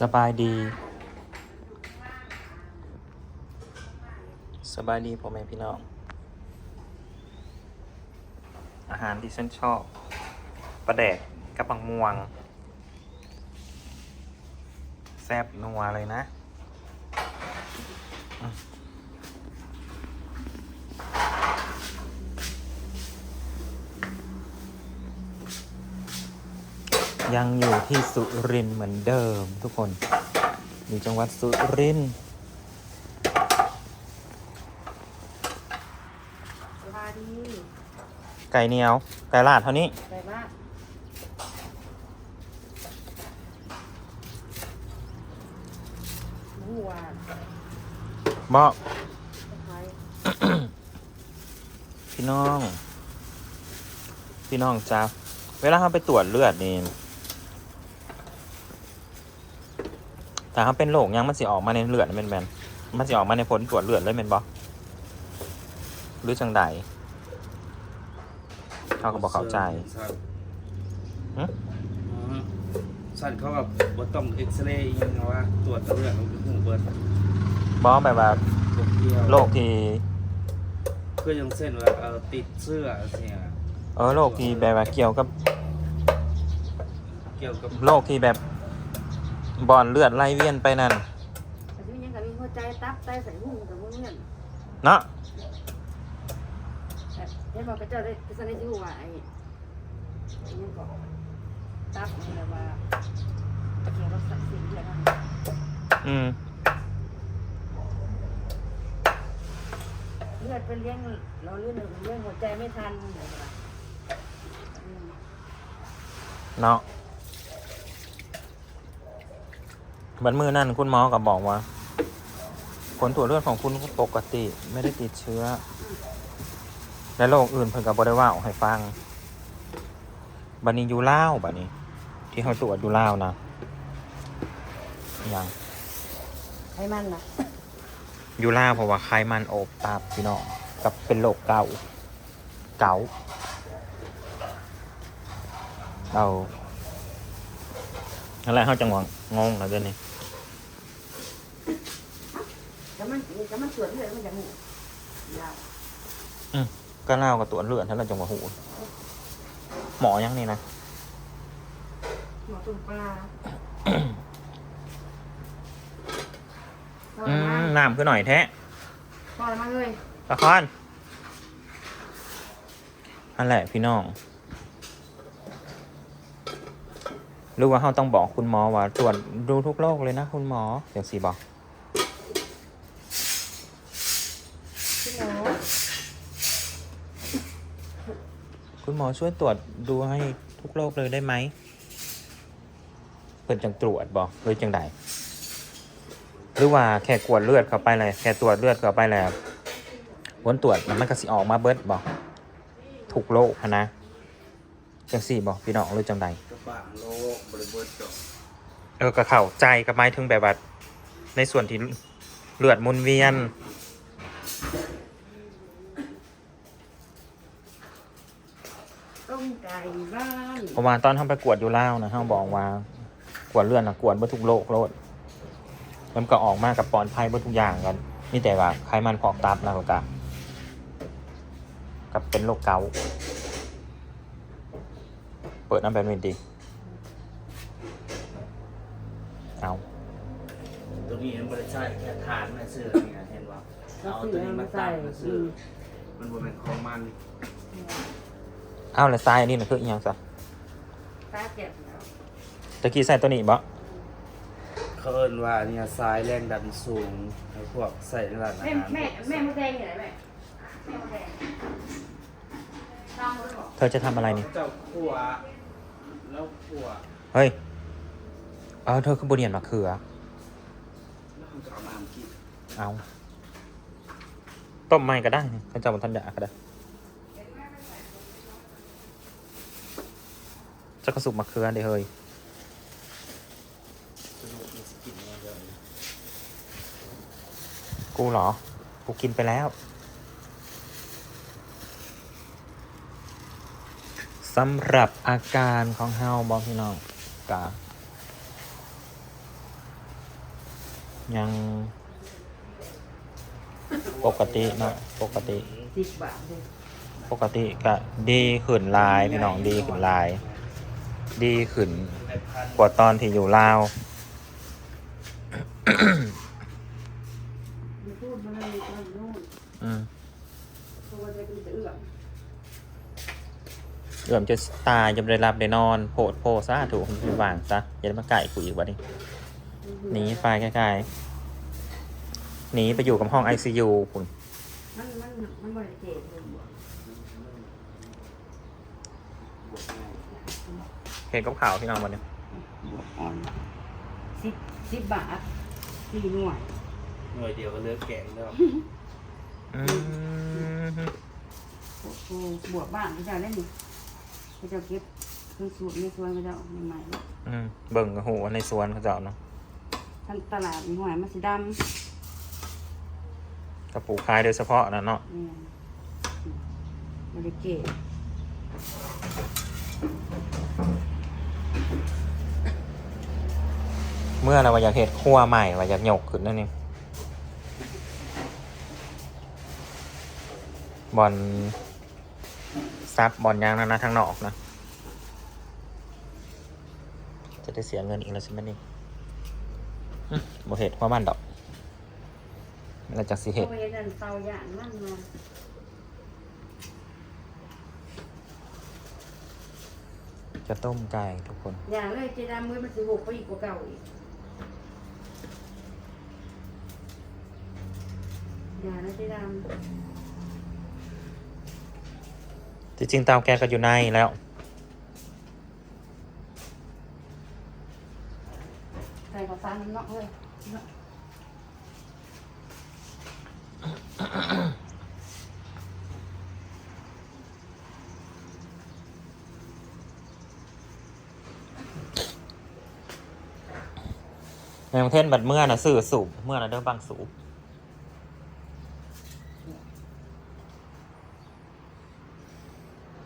สบายดี สบายดีพ่อแม่พี่น้อง อาหารที่ฉันชอบปลาแดกกับปังม่วง แซ่บนัวเลยนะ ยังอยู่ที่สุรินทร์เหมือนเดิมทุกคน อยู่จังหวัดสุรินทร์สบายดีไก่เหนียว ไก่ลาดเท่านี้ ไปมากหมูหวานบอกไทยพี่น้อง พี่น้องจ้าเวลาเขาไปตรวจเลือดนี่ ถ้าเขาเป็นโรคหยังมันสิออกมาในเลือดแมนแมนๆมันสิออกมาในผลตรวจเลือดเลยแมนบอหรือจังใดเขาก็บอกเข้าใจหึสั่นเขากับบ่ต้องเอ็กซเรย์อีกนะว่าตรวจเลือดมันคือหูเบิดบอแบบว่าตกเดียวโรคที่คือยังเส้นว่าเออติดเสื้อเนี่ยเออโรคที่แบบว่าเกี่ยวกับเกี่ยวกับโรคที่แบบ บอลเลือดไหลเวียนไปนั่นแต่ที่ยังกับมีหัวใจตับไตใส่หูกับพวกนี้เนาะแต่เห็นบอกพระเจ้าได้พิสนิทอยู่ว่าไอ้ไอ้ยังก็ตับนี่แหละว่าเกี่ยวกับสัตว์สิ่งเดียวกันอืมเลือดเป็นเลี้ยงเราเลือดเลี้ยงหัวใจไม่ทันเหมือนกันอืมเนาะ บันมือนั่นคุณหมอก็บอกว่า ผลตรวจเลือดของคุณก็ปกติไม่ได้ติดเชื้อ และโรคอื่นเพิ่นก็บ่ได้ว่าออกให้ฟัง บัดนี้อยู่ลาวบัดนี้ ที่เขาตรวจอยู่ลาวนะอย่างให้มันนะอยู่ลาวเพราะว่าไขมันโอบตับพี่น้องกับเป็นโรคเก่าเก่าเอาอะไรเขาจังหวะงงแล้วเดี๋ยวนี้ แต่มันแต่มันตรวจเลือดมันจะหูยาวก็เล่ากับตัวจเลือดท่านเราจังหวะหู หมอยังนี่นะหมอตุนปลาพออืแล้วมั้มงน้ำคือหน่อยแท้พอแล้วมั้งเลยละครนั่นแหละพี่น้องหรือว่าเราต้องบอกคุณหมอว่าตรวจดูทุกโรคเลยนะคุณหมออย่างสี่บอก หมอช่วยตรวจดูให้ทุกโรคเลยได้ไหมเพิ่นจังตรวจบอกหรือจังใดหรือว่าแค่กวดเลือดเข้าไปเลยแค่ตรวจเลือดเข้าไปแล้วผลตรวจมันก็สิออกมาเบิดบอกทุกโรคนะจังสี่บอกพี่น้องหรือจังใดเออก็เข้าใจกับหมายถึงแบบว่าในส่วนที่เลือดมุนเวียน ต้มไก่ บ้านเพราะว่าตอนทำไปกวดอยู่แล้วนะเขาบอกว่ากวดเลือดนะกวดเบ่ทุกโรคโลดแล้วมันก็ออกมากับปลอดภัยเบ่ทุกอย่างกันนี่แต่ว่าไขมันพอกตับนะก็กะกับเป็นโรคเกาต์เปิดน้ำแบบนี้ดีเอาตัวนี้มันไม่ได้ใช่แค่ทานมาซื้อเนี่ยเห็นว่าเอาตัวนี้มาตั้งมาซื้อมันบ่เป็นของมัน เอาแล้วทรายอันนี้นะคืออีหยังซะตาเจ็บแล้วตะกี้ใส่ตัวนี้บ่เขาเอิ้นว่าเนี่ยทรายแรงดันสูงแล้วพวกใส่ในร้านอาแม่หารแม่แม่มดแดงอยู่ไหนแม่แม่มดแดงตามเลยบอกเธอจะทำอะไรนี่ เจ้าขัวแล้วขัวเฮ้ย เอาเธอคือบเรียนมาเขือ แล้วเขาจะเอาน้ำกินเอาต้มไม่ก็ได้นี่เขาจะมาทันยาก็ได้ จะกระสุบมะเขือเดี๋ยวเฮ้ยกูเหรอ กูกินไปแล้วสำหรับอาการของเฮาบอกพี่น้องกะยังปกติเนาะปกติ ปกติก็ดีขึ้นลายพี่น้องดีขึ้นลาย ดีขึ้นกว่าตอนที่อยู่ลาวเลยตอนนู้นอืมเพราะว่าจะกินแต่เอื้อมจะตายจะไม่ได้รับได้นอนโพดโพซะถูกคุณไปวางซะอย่าได้มาไก่กูอีกวะนี่หนีไปใกล้ๆหนีไปอยู่กับห้อง ICU คุณมันมันมันบริเจ็บ เลยบ่เห็นกับข่าวพี่น้องวันนี้อ่อนสิบสิบบาทสี่หน่วยหน่วยเดียวก็เลิกแกงแล้วอืมโอ้โหบวกบ้านเขาจะได้นี่เขาจะเก็บเครื่องสูบในสวนเขาจะใหม่ๆอืมเบิ่งกับหูในสวนเขาเจ้าเนาะทั้งตลาดมีหอยมันสีดำกระปูกขายโดยเฉพาะนะเนาะเนี่ยบริเกต เมื่อเราว่าอยากเห็ดครัวใหม่ว่าอยากหยกขึ้นนั่นนี่บอลซับบอลยางนะนะทางนอกนะ จะได้เสียเงินอีกแล้วใช่ไหมนี่อืมบ่เห็ดครัวมันดอกเราจากสิเห็ดเอาไว้ดันเตาย่างมันมาจะต้มไก่ทุกคน อย่างเลยเจดามือมันสิหกไปอีกกว่าเก่าอีก อย่างเลยเจดามจริงๆเตาแก๊สก็อยู่ในแล้วใส่ข้าวสารมันเนาะเฮ้ยเนาะในกรุงเทพบัดเมื่อนะสื่อสูบเมื่อนะเด้อบางสูบ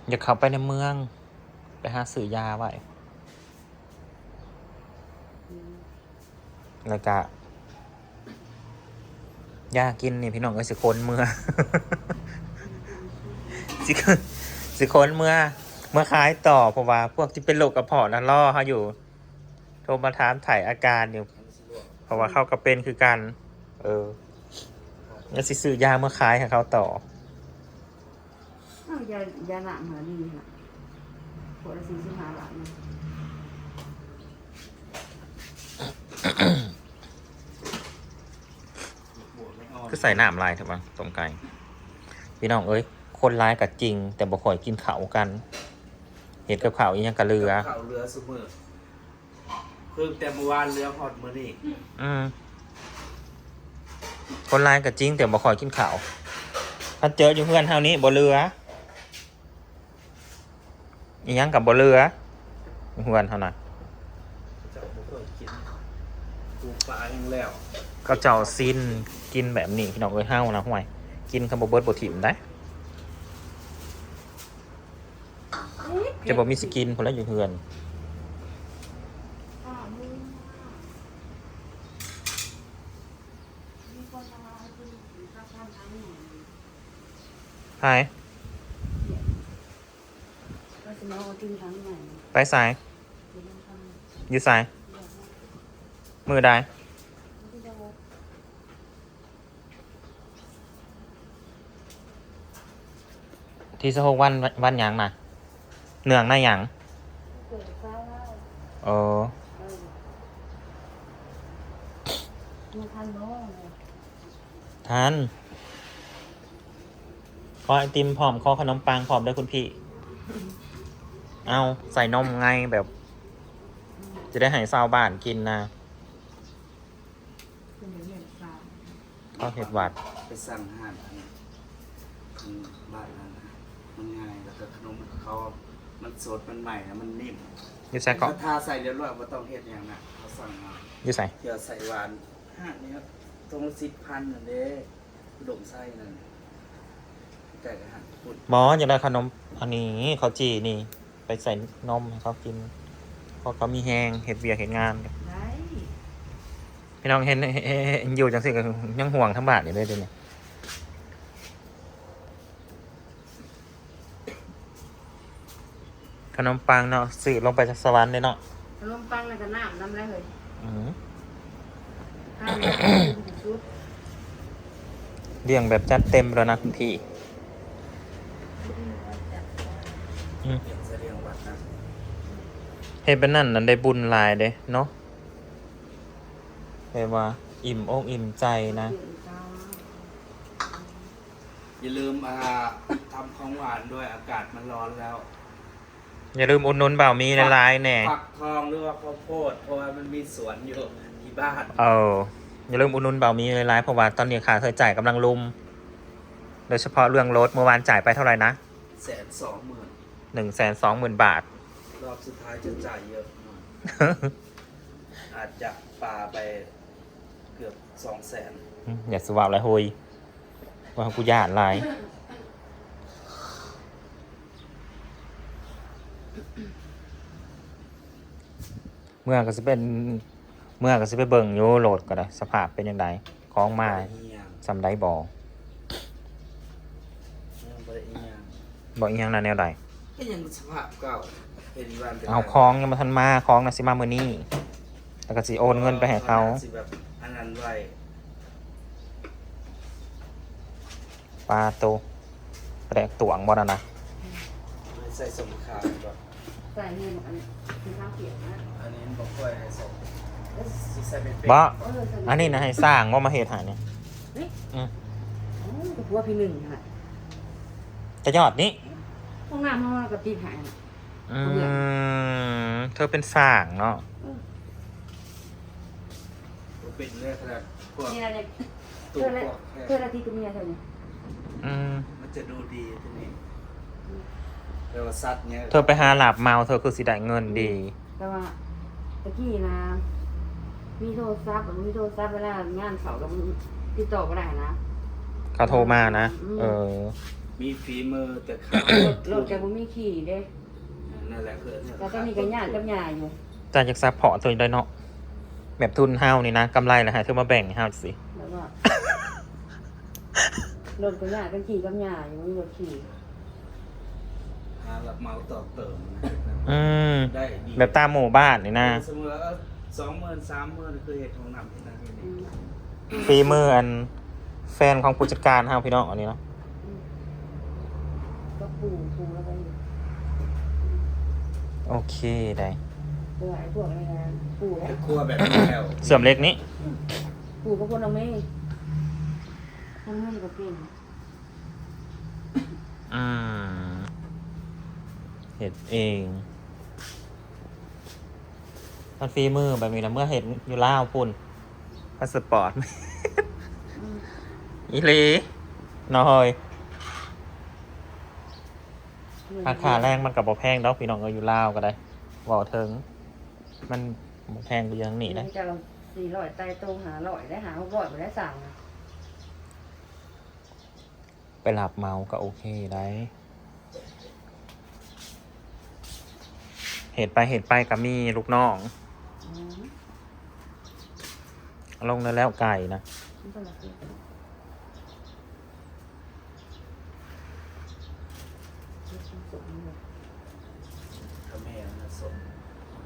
อย่าเข้าไปในเมือง ไปหาซื้อยาไว้แล้วก็ยากินนี่พี่น้องก็สิคนเมื่อ สิคนสิคนเมื่อ เมื่อขายต่อเพราะว่า พวกที่เป็นโรคกระเพาะนั่นล่อเขาอยู่ โทรมาถามถ่ายอาการอยู่ เพราะว่าเขาก็เป็นคือกัน เออแล้วสิซื้อยาเมื่อขายให้เขาต่อ ยายาหนักหาดีน่ะขวดละสี่สิบห้าบาทนะคือใส่น้ำลายถูกปะต้มไก่พี่น้องเอ้ย คนร้ายกับจริง แต่บ่ค่อยกินเขาวกัน เห็ดกับเขาวอีหยังกะเรือข่าวเรือสมือเพิ่งแต่เมื่อวานเรือพอดมือนี่อืมคนร้ายกับจริง แต่บ่ค่อยกินเขาวถ้าเจออยู่เพื่อนเท่านี้บ่เรือ อีหยังกับบ่เรืออยู่เพื่อนเท่านั้นเจ้าบ่เคยกินปูปลายังแล้วก็เจ้าซินกินแบบนี้พี่น้องเอ้ยห้าวนะห่วย กินคำบเบิร์ดบถิ่มได้จะบอกมีสกินคนละอยู่เฮือนอ้าวมึงมีคนมาเอาคุณข้าวข้าวทั้งหมดหาย ก็ จะมาเอาทิ้งทั้งใหม่ไปสายเดี๋ยวมันทำอยู่สาย มือได้ ที่จะบอกที่สะโพกวันวันหยังน่ะเนืองหน้าหยังเกิดข้าวแล้วเออเออมันทันโน้องเลยทันขอไอติมพร้อมขอขนมปังพร้อมด้วยคุณพี่ เอาใส่นมไงแบบ จะได้ให้ชาวบ้านกินนะเป็นเดี๋ยวเรียนสาวก็เห็ดหวัด ไปสั่งอาหารอันอันบ้านนั้นนะมันง่ายแล้วก็ขนมเขามันสดมันใหม่แล้วมันนิ่มอยู่ใส่เกาะเขาทาใส่เรียบร้อยไม่ต้องเฮ็ดอย่างน่ะเขาสั่งมาอยู่ใส่เดี๋ยวใส่หวานห้านี่ครับตรงสิบพันนั่นเด้อุดมไส้นั่นแต่อาหารพูดหมออยากได้ขนมอันนี้เขาจีนี่ ไปใส่นมให้เขากินเพราะเขามีแหงเห็ดเบียร์เห็ดงานได้พี่น้องเห็นเห็นเห็นอยู่จังสิก็ยังห่วงทั้งบาทอยู่เลยเดี๋ยวนี้ขนมปังเนาะสื่อลงไปจากสวรรค์เลยเนาะขนมปังแล้วก็น้ำน้ำอะไรเลยอืมข้าวชุดเลี้ยงแบบจัดเต็มแล้วนะคุณพี่ อืมเสียงเสลียงวัดนะ เฮ็ดเป็นนั่นนั่นได้บุญหลายเด้เนาะเรียกว่า อิ่มอกอิ่มใจนะ อย่าลืมอ่าทำของหวานด้วยอากาศมันร้อนแล้วอย่าลืมอุดหนุนเบามีละลายแหน่ผักทองหรือว่าข้าวโพดเพราะว่ามันมีสวนอยู่ที่บ้านเอออย่าลืมอุดหนุนเบามีละลายเพราะว่าตอนนี้ค่าใช้จ่ายกำลังลุม โดยเฉพาะเรื่องรถเมื่อวานจ่ายไปเท่าไหร่นะแสนสองหมื่น หนึ่งแสนสองหมื่นบาท รอบสุดท้ายจะจ่ายเยอะหน่อยอาจจะปาไปเกือบสองแสนอย่าสวาบเลยโฮยว่ากูย่านหลายเมื่อก็จะเป็นเมื่อก็จะไปเบิ่งโยโหลดก็ได้สภาพเป็นยังไงคล้องมาเอียงสำได้บอยังบ่ได้เอียงบอกอีกอย่างนั้นแนวใด ก็ยังสภาพเก่าเห็นวันเป็นเอาคล้องยังมาทันมาคล้องนะสิมาเมื่อนี้แล้วก็สิโอนเงินไปให้เขา สิแบบอันนั้นไว้ปลาโตแรกตวงบ่นะนะใส่สมคามแบบใส่เงินอันนี้คือข้าวเปียกนะอันนี้บอกค่อยให้สมสิใส่เป็นเป็ดบ่เออใส่อันนี้นะให้สร้างว่ามาเหตุหายเนี่ยโอ้กับผัวพี่หนึ่งค่ะ จะยอดนี้ ห้องน้ำห้องน้ำกับตีหายน่ะ อืมเธอเป็นสร้างเนาะเป็นเรื่องขนาดพวกนี่อะไรเนี่ยตัเพื่วอนละพวกแค่เพื่อนละทีกับเมียเท่านี้อืมมันจะดูดีทีนี้เรียกว่าซัดเนี้ยเธอไปหาหลับเมาเธอคือสิได้เงินดี แต่ว่าตะกี้นะมีโทรศัพท์กับมีโทรศัพท์เวลางานเขากับติดต่อก็ได้นะ เขาโทรมานะอืมเออ มีฝีมือแต่ขารถรถแกบ่มีขี่เด้นั่นแหละคือแต่ตอนนี้ก็ญาติกับยายอยู่จ่ายจากซัพพอร์ตตัวนี้ได้เนาะแบบทุนเฮานี่นะกำไรแหละให้เธอมาแบ่งให้เฮาสิแล้วก็รถก็ญาติกันขี่กับยายอยู่มีรถขี่หาหลับเมาต่อเติมนะอืมได้ดีแบบตามหมู่บ้านนี่นะสมมติว่าสองหมื่นสามหมื่นคือเหตุของนำที่นั่นที่อืนี่มฟีมืออันแฟนของผู้จัดการเฮาพี่น้องอันนี้เนาะก็ ปูปูแล้วก็อยู่โอเคได้ตัวไอ้พวกอะไรนะปูแหละครัวแบบนี้แล้วเสื่อมเล็กนี้ปูก็คนเอาไม่ทำให้ก็เป็นอืมเห็ดเองมันฟีมือแบบนี้นะเมื่อเห็ดอยู่ล่าวพุ่นพาสปอร์ต อืมอีหลีน้อย ราคาแรงมันกับบ่แพงดอกพี่น้องก็อยู่ล่าวก็ได้บ่เทิง มันบ่แพงกูยังหนีได้จะเราสี่ร้อยไตตรงหาร้อยได้หาหกร้อยไปได้สั่งนะไปหลับเมาก็โอเคได้เหตุไปเหตุไปก็มีลูกน้องอืมลงแล้วแล้วไก่นะ มันก็ละเอียด สุดๆเลยทำให้นะสม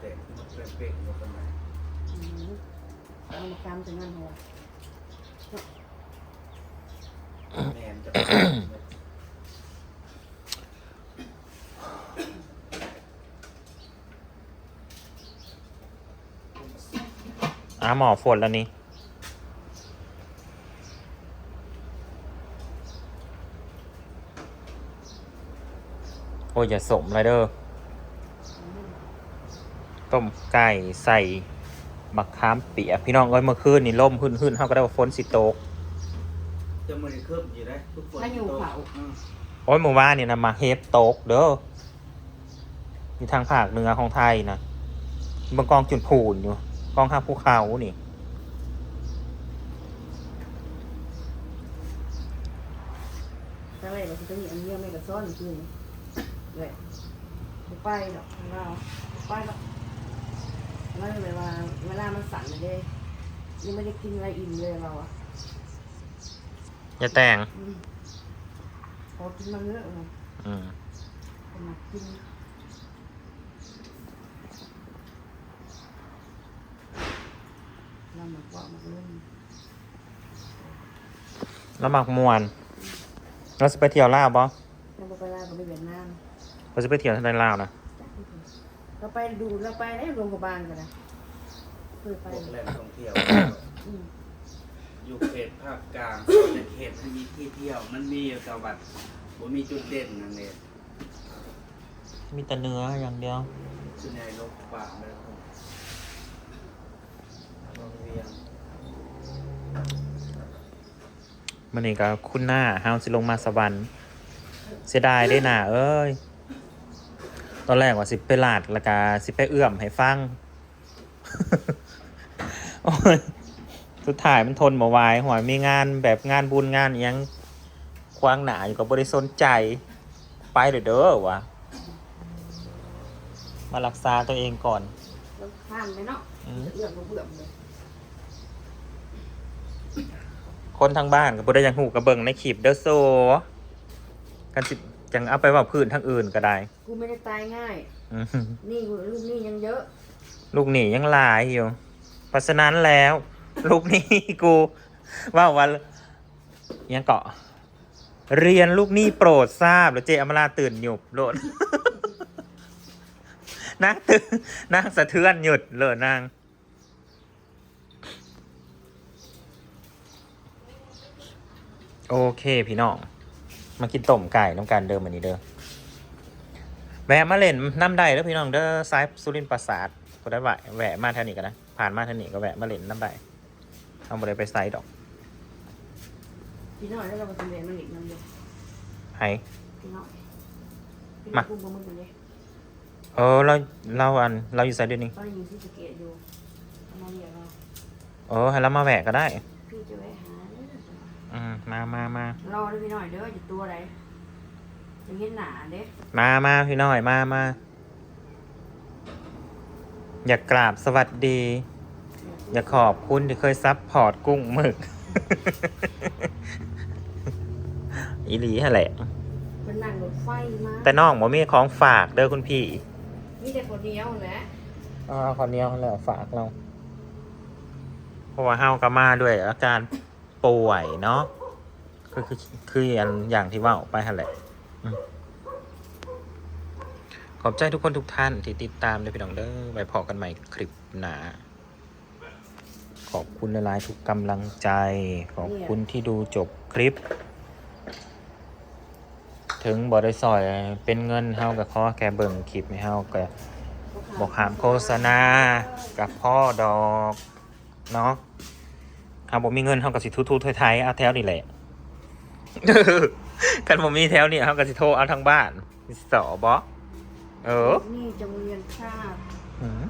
เด็กมันเป็นเป่งอยู่กันไหนอืมเอามาคำถึงนั่นหัวแมนจะอ่าหมอฝนแล้วนี่ อ้ยอย่าสมเลยเด้อต้มไก่ใส่บักขามเปียกพี่น้องเอ้ยเมื่อคืนนี่ล่มขึ้นขึ้นเขาก็ได้ว่าฝนสิตกจะมันเคลือบอยู่ได้ทุกคนถ้าอยู่เขาอืมโอ้ยเมื่อวานนี่นะมาเฮฟตกเด้ออยู่ทางภาคเหนือของไทยนะบางกองจุดผูนอยู่ กองห้าภูเขานี่ถ้าอะไรเราจะมีอันเดียวไม่กระซ้อนคือ เลยบ่ไปหรอกของเราบ่ไปหรอกแล้วเลยว่าเวลามันสั่นเลยเด้ยังไม่ได้กินอะไรอิ่มเลยเราอะอย่าแต่งอืมพอกินมาเยอะเลยอืมเป็นมากินเราหมักว่าหมักเล่นแล้วมักมวนเราจะไปเที่ยวลาวบ่เราไปลาวกับไปเวียดนาม เราจะไปเที่ยวทางลาวนะเราไปดูเราไปได้โรงพยาบาลกันนะเคยไปพวกแหล่งท่องเที่ยว อืมอยู่เขตภาคกลางในเขตที่มีที่เที่ยว มันมีอยู่แต่วัดบ่มีจุดเด่นนั่นเองมีแต่เนื้ออย่างเดียวส่วนใหญ่ลกป่าเลยครับโรงเรียนมันนี่ก็คุณหน้าเฮาสิลงมาสวรรค์เสียดายได้หน่าเอ้ย ตอนแรกว่าสิไปลาดแล้วก็สิไปเอื้อมให้ฟังโอ้ยสุดท้ายมันทนมาไหวหัวมีงานแบบงานบุญงานอิหยังควางหนาอยู่กับบริสนใจไปเด้อเด้อวะมารักษาตัวเองก่อนเราข้ามไปเนาะอืมเลือกเราเบื่อเลยคนทางบ้านก็บ่ได้อยังหูกระเบิงในคลิปเด้อโซกันสิ จังเอาไปเว่าพื้นทางอื่นก็ได้ กูไม่ได้ตายง่าย อืมนี่กูลูกนี่ยังเยอะ ลูกหนียังหลายอยู่เพราะฉะนั้นแล้ว ลูกหนี้ กู ว่าวันยังเกาะ เรียนลูกหนี้โปรดทราบแล้วเจอมราตื่นหยุบโลด นางตื่นนางสะเทือนหยุดเลยนาง โอเคพี่น้อง มากินต้มไก่น้ำกันเดิมอันนี้เด้อแวะมาเล่นน้ำได้แล้วพี่น้องเด้อซ้ายสุรินทร์ปราสาทก็ได้แวะแวะมาเท่านี้กันนะผ่านมาเท่านี้ก็แวะมาเล่นน้ำได้เอาไปเลยไปไซด์ดอกพี่น้อยแล้วเราไปเรียนมันอีกน้ำเดียวให้พี่น้อยพี่มาน้อยกูบ่มึงเป็นไงเออเราเราอันเราอยู่ไซด์เดียวนี้ตอนนี้อยู่ที่สะเกตอยู่เอามาเรียกเราเออให้เรามาแวะก็ได้ พี่จะไปหาเด้อ อื มมามามา รอด้วยพี่น้อยเด้อจะตัวอะไรจะเห็นหนาเด้มามาพี่น้อยมามา อยากกราบสวัสดี อยากขอบคุณที่เคยซับพอร์ตกุ้งหมึก อีหลีฮะแหละเป็นนั่งรถไฟมาแต่น้องบ่มีของฝากเด้อคุณพี่มีแต่คนเดียวแหละอ๋อคนเดียวแล้วฝากเราเพราะว่าเฮาก็มาด้วยอาการป่วยเนาะ คือคือคืออย่างอย่างที่ว่าออกไปหันแหละขอบใจทุกคนทุกท่านที่ติดตามด้วยพี่น้องเด้อไว้พอกันใหม่คลิปหนาขอบคุณหลายๆทุกกำลังใจ ขอบคุณที่ดูจบคลิป ถึงบอได้ซอยเป็นเงินเฮากับขอแค่เบิ่งคลิปให้เฮาก็บอกหามโฆษณากับพ่อดอก เนาะหากผมมีเงินเท่ากับสิทุทุไทยๆเอาแถวนี่แหละ กันผมมีแถวนี่เท่ากับสิโทรเอาทางบ้านสิสอบอเออ นี่จะเรียนชาติอืม